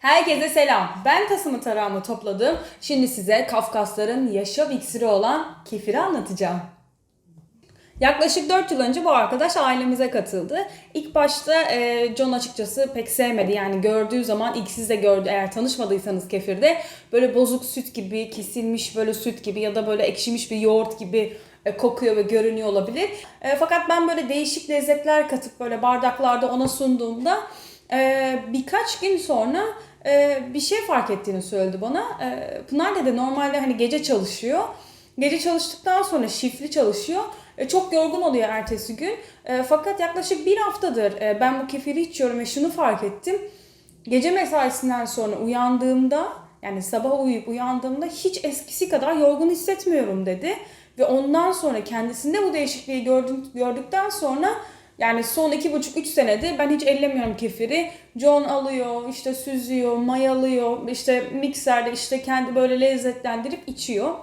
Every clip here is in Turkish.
Herkese selam. Ben tasımı tarağımı topladım. Şimdi size Kafkasların yaşam iksiri olan kefiri anlatacağım. Yaklaşık 4 yıl önce bu arkadaş ailemize katıldı. İlk başta e, John açıkçası pek sevmedi. Yani gördüğü zaman ilk siz de gördü eğer tanışmadıysanız kefirde böyle bozuk süt gibi, kesilmiş böyle süt gibi ya da böyle ekşimiş bir yoğurt gibi e, kokuyor ve görünüyor olabilir. E, fakat ben böyle değişik lezzetler katıp böyle bardaklarda ona sunduğumda e, birkaç gün sonra e, bir şey fark ettiğini söyledi bana. E, Pınar dedi normalde hani gece çalışıyor. Gece çalıştıktan sonra şifli çalışıyor. E, çok yorgun oluyor ertesi gün. E, fakat yaklaşık bir haftadır e, ben bu kefiri içiyorum ve şunu fark ettim. Gece mesaisinden sonra uyandığımda yani sabah uyuyup uyandığımda hiç eskisi kadar yorgun hissetmiyorum dedi. Ve ondan sonra kendisinde bu değişikliği gördüm, gördükten sonra yani son iki buçuk üç senedir ben hiç ellemiyorum kefiri. John alıyor, işte süzüyor, mayalıyor, işte mikserde işte kendi böyle lezzetlendirip içiyor.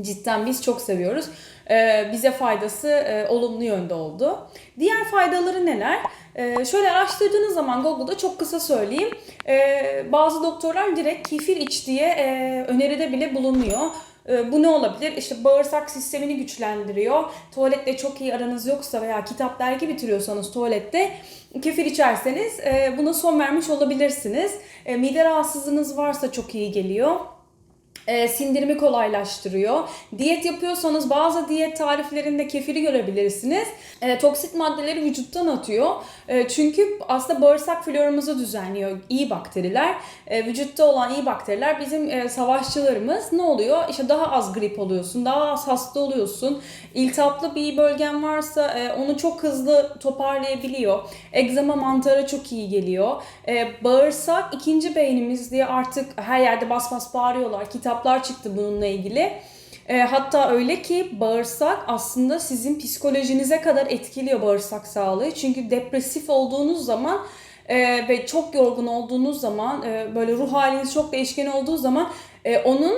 Cidden biz çok seviyoruz. Ee, bize faydası e, olumlu yönde oldu. Diğer faydaları neler? Ee, şöyle araştırdığınız zaman Google'da çok kısa söyleyeyim. Ee, bazı doktorlar direkt kefir iç diye e, öneride bile bulunuyor. Ee, bu ne olabilir? İşte bağırsak sistemini güçlendiriyor. Tuvaletle çok iyi aranız yoksa veya kitap dergi bitiriyorsanız tuvalette kefir içerseniz e, buna son vermiş olabilirsiniz. E, mide rahatsızlığınız varsa çok iyi geliyor e, sindirimi kolaylaştırıyor. Diyet yapıyorsanız bazı diyet tariflerinde kefiri görebilirsiniz. E, toksit maddeleri vücuttan atıyor. E, çünkü aslında bağırsak florumuzu düzenliyor iyi bakteriler. E, vücutta olan iyi bakteriler bizim e, savaşçılarımız. Ne oluyor? İşte daha az grip oluyorsun, daha az hasta oluyorsun. İltihaplı bir bölgen varsa e, onu çok hızlı toparlayabiliyor. Egzama mantara çok iyi geliyor. E, bağırsak ikinci beynimiz diye artık her yerde bas bas bağırıyorlar. Kitaplar çıktı bununla ilgili. E, hatta öyle ki bağırsak aslında sizin psikolojinize kadar etkiliyor bağırsak sağlığı. Çünkü depresif olduğunuz zaman e, ve çok yorgun olduğunuz zaman e, böyle ruh haliniz çok değişken olduğu zaman e, onun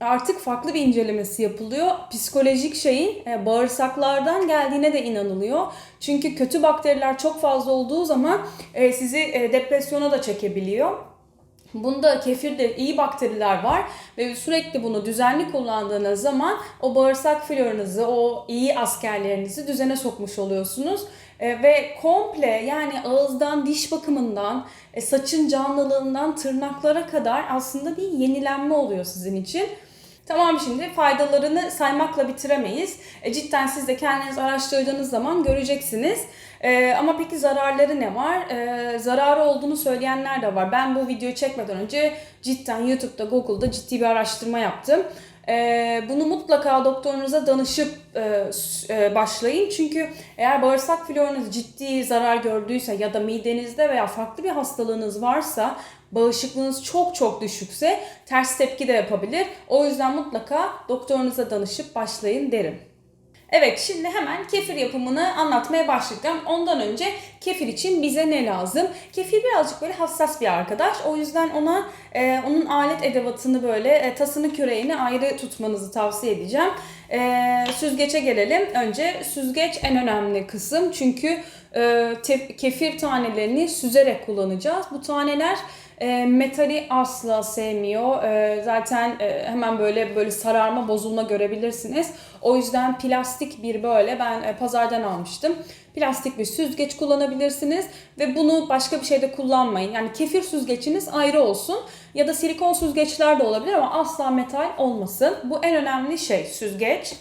artık farklı bir incelemesi yapılıyor. Psikolojik şeyin e, bağırsaklardan geldiğine de inanılıyor. Çünkü kötü bakteriler çok fazla olduğu zaman e, sizi e, depresyona da çekebiliyor. Bunda kefirde iyi bakteriler var ve sürekli bunu düzenli kullandığınız zaman o bağırsak floranızı, o iyi askerlerinizi düzene sokmuş oluyorsunuz. E, ve komple yani ağızdan, diş bakımından, e, saçın canlılığından tırnaklara kadar aslında bir yenilenme oluyor sizin için. Tamam şimdi faydalarını saymakla bitiremeyiz. E, cidden siz de kendiniz araştırdığınız zaman göreceksiniz. E, ama peki zararları ne var? E, zararı olduğunu söyleyenler de var. Ben bu videoyu çekmeden önce cidden YouTube'da, Google'da ciddi bir araştırma yaptım. E, bunu mutlaka doktorunuza danışıp e, e, başlayın. Çünkü eğer bağırsak floranız ciddi zarar gördüyse ya da midenizde veya farklı bir hastalığınız varsa bağışıklığınız çok çok düşükse ters tepki de yapabilir. O yüzden mutlaka doktorunuza danışıp başlayın derim. Evet şimdi hemen kefir yapımını anlatmaya başlayacağım. Ondan önce kefir için bize ne lazım? Kefir birazcık böyle hassas bir arkadaş. O yüzden ona e, onun alet edevatını böyle e, tasını küreğini ayrı tutmanızı tavsiye edeceğim. E, süzgeçe gelelim. Önce süzgeç en önemli kısım. Çünkü e, te, kefir tanelerini süzerek kullanacağız. Bu taneler e, metali asla sevmiyor. E, zaten e, hemen böyle böyle sararma, bozulma görebilirsiniz. O yüzden plastik bir böyle ben e, pazardan almıştım. Plastik bir süzgeç kullanabilirsiniz ve bunu başka bir şeyde kullanmayın. Yani kefir süzgeçiniz ayrı olsun ya da silikon süzgeçler de olabilir ama asla metal olmasın. Bu en önemli şey süzgeç.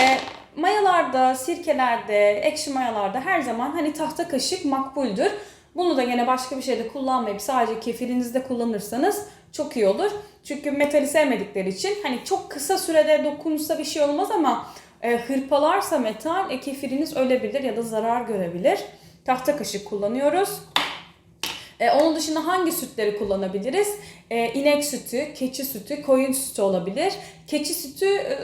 E, mayalarda, sirkelerde, ekşi mayalarda her zaman hani tahta kaşık makbuldür. Bunu da yine başka bir şeyde kullanmayıp sadece kefirinizde kullanırsanız çok iyi olur. Çünkü metali sevmedikleri için hani çok kısa sürede dokunursa bir şey olmaz ama e, hırpalarsa metal e, kefiriniz ölebilir ya da zarar görebilir. Tahta kaşık kullanıyoruz. E, onun dışında hangi sütleri kullanabiliriz? E, inek sütü, keçi sütü, koyun sütü olabilir. Keçi sütü e,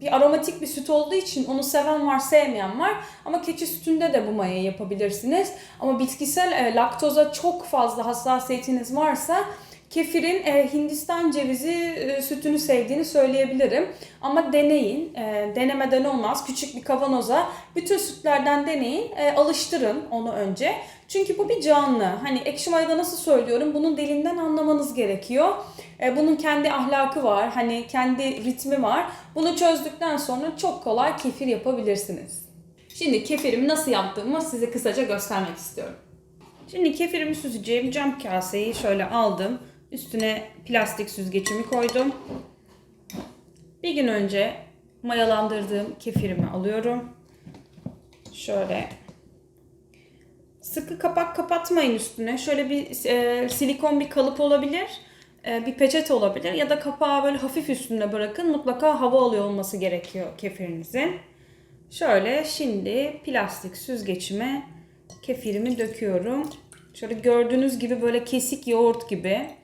bir aromatik bir süt olduğu için onu seven var, sevmeyen var. Ama keçi sütünde de bu mayayı yapabilirsiniz. Ama bitkisel e, laktoza çok fazla hassasiyetiniz varsa kefirin e, Hindistan cevizi e, sütünü sevdiğini söyleyebilirim. Ama deneyin. E, denemeden olmaz. Küçük bir kavanoza bütün sütlerden deneyin. E, alıştırın onu önce. Çünkü bu bir canlı. Hani ekşi mayada nasıl söylüyorum bunun dilinden anlamanız gerekiyor. E, bunun kendi ahlakı var. Hani kendi ritmi var. Bunu çözdükten sonra çok kolay kefir yapabilirsiniz. Şimdi kefirimi nasıl yaptığımı size kısaca göstermek istiyorum. Şimdi kefirimi süzeceğim cam kaseyi şöyle aldım. Üstüne plastik süzgecimi koydum. Bir gün önce mayalandırdığım kefirimi alıyorum. Şöyle sıkı kapak kapatmayın üstüne. Şöyle bir e, silikon bir kalıp olabilir. e, bir peçete olabilir ya da kapağı böyle hafif üstünde bırakın. Mutlaka hava alıyor olması gerekiyor kefirinizin. Şöyle şimdi plastik süzgecime kefirimi döküyorum. Şöyle gördüğünüz gibi böyle kesik yoğurt gibi.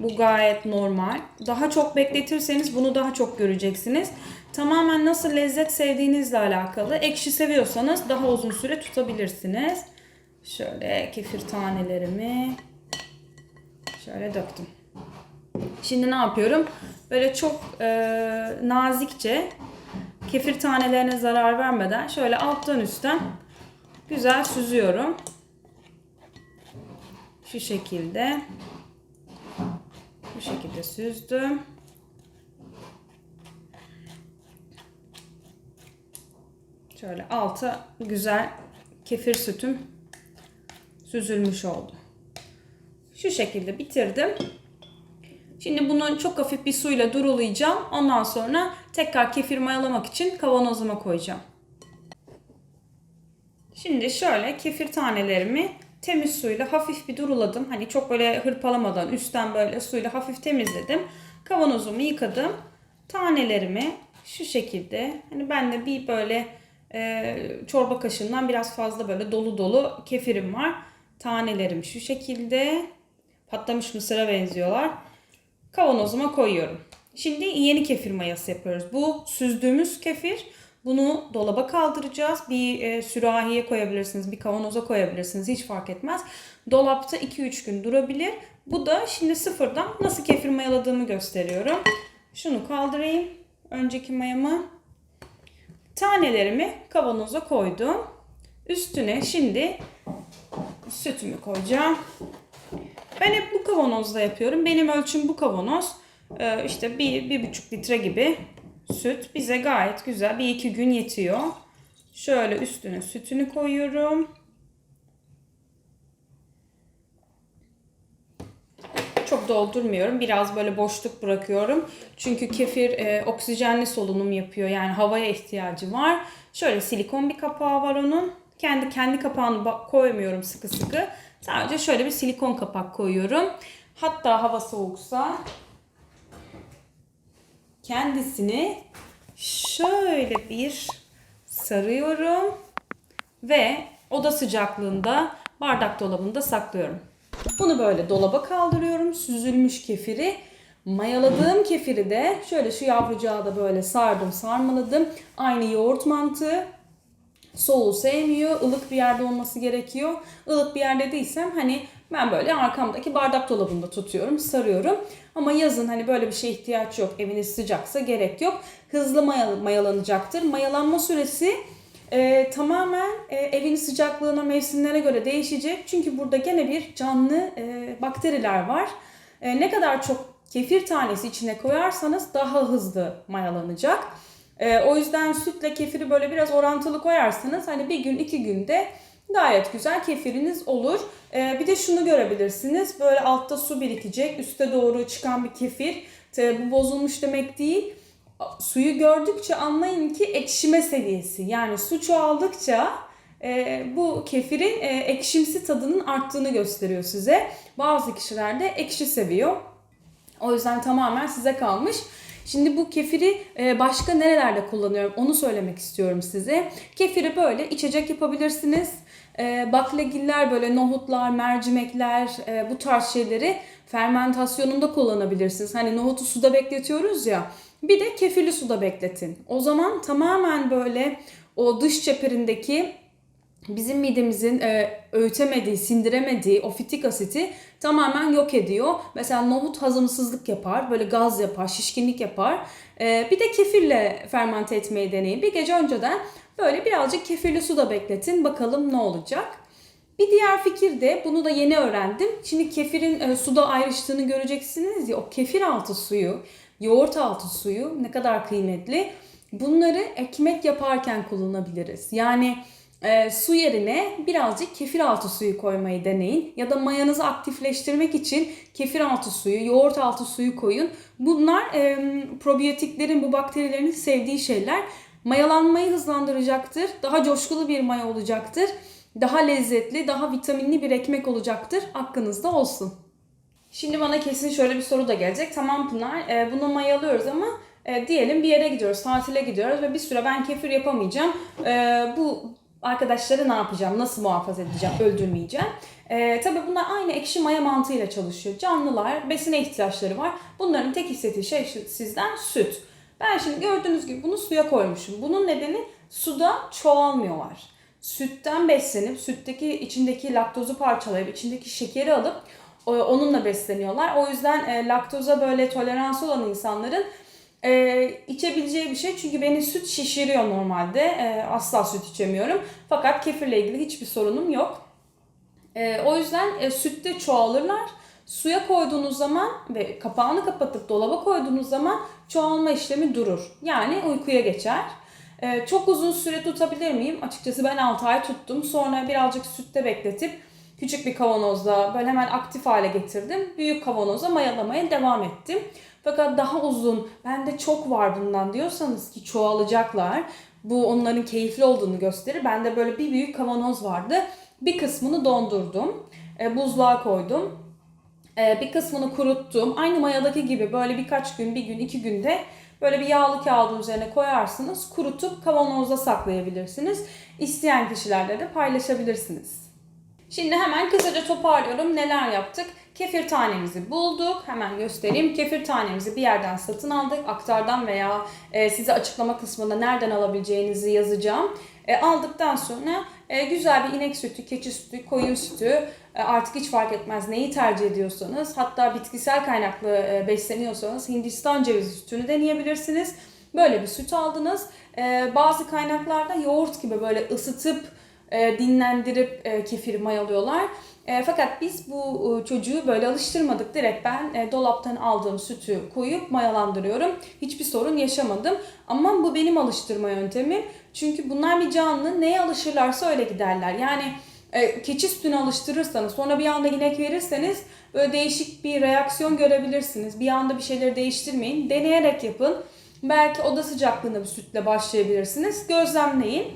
Bu gayet normal. Daha çok bekletirseniz bunu daha çok göreceksiniz. Tamamen nasıl lezzet sevdiğinizle alakalı. Ekşi seviyorsanız daha uzun süre tutabilirsiniz. Şöyle kefir tanelerimi şöyle döktüm. Şimdi ne yapıyorum? Böyle çok e, nazikçe kefir tanelerine zarar vermeden şöyle alttan üstten güzel süzüyorum. Şu şekilde. Bu şekilde süzdüm. Şöyle alta güzel kefir sütüm süzülmüş oldu. Şu şekilde bitirdim. Şimdi bunu çok hafif bir suyla durulayacağım. Ondan sonra tekrar kefir mayalamak için kavanozuma koyacağım. Şimdi şöyle kefir tanelerimi temiz suyla hafif bir duruladım. Hani çok böyle hırpalamadan üstten böyle suyla hafif temizledim. Kavanozumu yıkadım. Tanelerimi şu şekilde hani ben de bir böyle e, çorba kaşığından biraz fazla böyle dolu dolu kefirim var. Tanelerim şu şekilde patlamış mısıra benziyorlar. Kavanozuma koyuyorum. Şimdi yeni kefir mayası yapıyoruz. Bu süzdüğümüz kefir. Bunu dolaba kaldıracağız. Bir e, sürahiye koyabilirsiniz, bir kavanoza koyabilirsiniz. Hiç fark etmez. Dolapta 2-3 gün durabilir. Bu da şimdi sıfırdan nasıl kefir mayaladığımı gösteriyorum. Şunu kaldırayım. Önceki mayamı. Tanelerimi kavanoza koydum. Üstüne şimdi sütümü koyacağım. Ben hep bu kavanozda yapıyorum. Benim ölçüm bu kavanoz. Ee, işte bir, bir buçuk litre gibi süt bize gayet güzel. Bir iki gün yetiyor. Şöyle üstüne sütünü koyuyorum. Çok doldurmuyorum. Biraz böyle boşluk bırakıyorum. Çünkü kefir e, oksijenli solunum yapıyor. Yani havaya ihtiyacı var. Şöyle silikon bir kapağı var onun. Kendi kendi kapağını koymuyorum sıkı sıkı. Sadece şöyle bir silikon kapak koyuyorum. Hatta hava soğuksa kendisini şöyle bir sarıyorum ve oda sıcaklığında bardak dolabında saklıyorum. Bunu böyle dolaba kaldırıyorum. Süzülmüş kefiri. Mayaladığım kefiri de şöyle şu yavrucağı da böyle sardım sarmaladım. Aynı yoğurt mantığı. Soğuğu sevmiyor. ılık bir yerde olması gerekiyor. Ilık bir yerde değilsem hani ben böyle arkamdaki bardak dolabında tutuyorum, sarıyorum. Ama yazın hani böyle bir şeye ihtiyaç yok. Eviniz sıcaksa gerek yok. Hızlı mayal mayalanacaktır. Mayalanma süresi e, tamamen e, evin sıcaklığına, mevsimlere göre değişecek. Çünkü burada gene bir canlı e, bakteriler var. E, ne kadar çok kefir tanesi içine koyarsanız daha hızlı mayalanacak. E, o yüzden sütle kefiri böyle biraz orantılı koyarsanız hani bir gün iki günde gayet güzel kefiriniz olur. E, bir de şunu görebilirsiniz. Böyle altta su birikecek. Üste doğru çıkan bir kefir. Tabi bu bozulmuş demek değil. Suyu gördükçe anlayın ki ekşime seviyesi. Yani su çoğaldıkça e, bu kefirin e, ekşimsi tadının arttığını gösteriyor size. Bazı kişiler de ekşi seviyor. O yüzden tamamen size kalmış. Şimdi bu kefiri e, başka nerelerde kullanıyorum onu söylemek istiyorum size. Kefiri böyle içecek yapabilirsiniz. E, baklagiller böyle nohutlar, mercimekler e, bu tarz şeyleri fermentasyonunda kullanabilirsiniz. Hani nohutu suda bekletiyoruz ya. Bir de kefirli suda bekletin. O zaman tamamen böyle o dış çeperindeki bizim midemizin e, öğütemediği, sindiremediği o fitik asiti tamamen yok ediyor. Mesela nohut hazımsızlık yapar, böyle gaz yapar, şişkinlik yapar. E, bir de kefirle fermente etmeyi deneyin. Bir gece önceden böyle birazcık kefirli suda bekletin. Bakalım ne olacak. Bir diğer fikir de bunu da yeni öğrendim. Şimdi kefirin e, suda ayrıştığını göreceksiniz ya o kefir altı suyu, yoğurt altı suyu ne kadar kıymetli. Bunları ekmek yaparken kullanabiliriz. Yani e, su yerine birazcık kefir altı suyu koymayı deneyin. Ya da mayanızı aktifleştirmek için kefir altı suyu, yoğurt altı suyu koyun. Bunlar e, probiyotiklerin, bu bakterilerin sevdiği şeyler. Mayalanmayı hızlandıracaktır. Daha coşkulu bir maya olacaktır. Daha lezzetli, daha vitaminli bir ekmek olacaktır. Aklınızda olsun. Şimdi bana kesin şöyle bir soru da gelecek. Tamam Pınar, e, bunu mayalıyoruz ama e, diyelim bir yere gidiyoruz, tatile gidiyoruz ve bir süre ben kefir yapamayacağım. E, bu arkadaşları ne yapacağım, nasıl muhafaza edeceğim, öldürmeyeceğim. E, tabii bunlar aynı ekşi maya mantığıyla çalışıyor. Canlılar, besine ihtiyaçları var. Bunların tek istediği şey sizden süt. Ben şimdi gördüğünüz gibi bunu suya koymuşum. Bunun nedeni suda çoğalmıyorlar. Sütten beslenip, sütteki içindeki laktozu parçalayıp, içindeki şekeri alıp o- onunla besleniyorlar. O yüzden e, laktoza böyle tolerans olan insanların e, içebileceği bir şey. Çünkü beni süt şişiriyor normalde. E, asla süt içemiyorum. Fakat kefirle ilgili hiçbir sorunum yok. E, o yüzden e, sütte çoğalırlar. Suya koyduğunuz zaman ve kapağını kapatıp dolaba koyduğunuz zaman çoğalma işlemi durur. Yani uykuya geçer. E, çok uzun süre tutabilir miyim? Açıkçası ben 6 ay tuttum. Sonra birazcık sütte bekletip küçük bir kavanozda böyle hemen aktif hale getirdim. Büyük kavanoza mayalamaya devam ettim. Fakat daha uzun, bende çok var bundan diyorsanız ki çoğalacaklar. Bu onların keyifli olduğunu gösterir. Bende böyle bir büyük kavanoz vardı. Bir kısmını dondurdum. E, buzluğa koydum. E, bir kısmını kuruttum. Aynı mayadaki gibi böyle birkaç gün, bir gün, iki günde böyle bir yağlı kağıdın üzerine koyarsınız. Kurutup kavanozda saklayabilirsiniz. İsteyen kişilerle de paylaşabilirsiniz. Şimdi hemen kısaca toparlıyorum. Neler yaptık? Kefir tanemizi bulduk. Hemen göstereyim. Kefir tanemizi bir yerden satın aldık. Aktardan veya e, size açıklama kısmında nereden alabileceğinizi yazacağım. E, aldıktan sonra e, güzel bir inek sütü, keçi sütü, koyun sütü e, artık hiç fark etmez neyi tercih ediyorsanız. Hatta bitkisel kaynaklı e, besleniyorsanız Hindistan cevizi sütünü deneyebilirsiniz. Böyle bir süt aldınız. E, bazı kaynaklarda yoğurt gibi böyle ısıtıp e, dinlendirip e, kefiri mayalıyorlar. E, fakat biz bu çocuğu böyle alıştırmadık. Direkt ben dolaptan aldığım sütü koyup mayalandırıyorum. Hiçbir sorun yaşamadım. Ama bu benim alıştırma yöntemim. Çünkü bunlar bir canlı. Neye alışırlarsa öyle giderler. Yani keçi sütünü alıştırırsanız sonra bir anda inek verirseniz böyle değişik bir reaksiyon görebilirsiniz. Bir anda bir şeyleri değiştirmeyin. Deneyerek yapın. Belki oda sıcaklığında bir sütle başlayabilirsiniz. Gözlemleyin.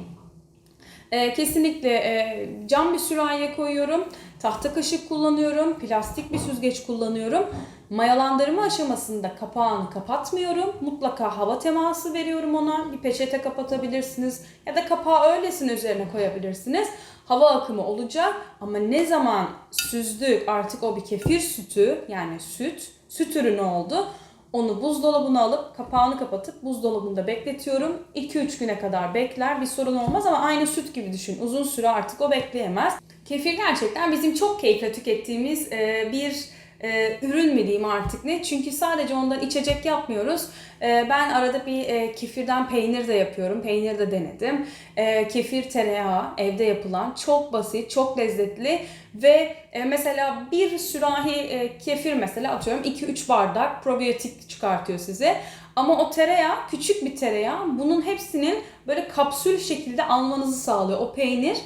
Ee, kesinlikle e, cam bir sürahiye koyuyorum. Tahta kaşık kullanıyorum. Plastik bir süzgeç kullanıyorum. Mayalandırma aşamasında kapağını kapatmıyorum. Mutlaka hava teması veriyorum ona. Bir peçete kapatabilirsiniz. Ya da kapağı öylesine üzerine koyabilirsiniz. Hava akımı olacak ama ne zaman süzdük artık o bir kefir sütü yani süt, süt ürünü oldu. Onu buzdolabına alıp kapağını kapatıp buzdolabında bekletiyorum. 2-3 güne kadar bekler bir sorun olmaz ama aynı süt gibi düşün. Uzun süre artık o bekleyemez. Kefir gerçekten bizim çok keyifle tükettiğimiz bir e, ürün mü diyeyim artık ne? Çünkü sadece ondan içecek yapmıyoruz. E, ben arada bir e, kefirden peynir de yapıyorum. Peynir de denedim. E, kefir tereyağı evde yapılan çok basit, çok lezzetli ve e, mesela bir sürahi e, kefir mesela atıyorum 2-3 bardak probiyotik çıkartıyor size. Ama o tereyağı küçük bir tereyağı. Bunun hepsinin böyle kapsül şekilde almanızı sağlıyor. O peynir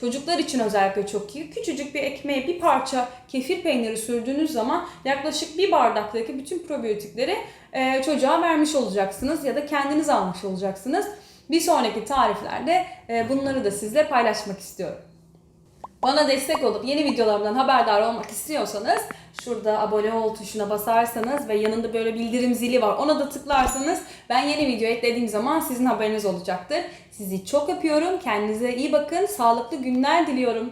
Çocuklar için özellikle çok iyi. Küçücük bir ekmeğe bir parça kefir peyniri sürdüğünüz zaman yaklaşık bir bardaktaki bütün probiyotikleri e, çocuğa vermiş olacaksınız ya da kendiniz almış olacaksınız. Bir sonraki tariflerde e, bunları da sizle paylaşmak istiyorum. Bana destek olup yeni videolarımdan haberdar olmak istiyorsanız şurada abone ol tuşuna basarsanız ve yanında böyle bildirim zili var ona da tıklarsanız ben yeni video eklediğim zaman sizin haberiniz olacaktır. Sizi çok öpüyorum. Kendinize iyi bakın. Sağlıklı günler diliyorum.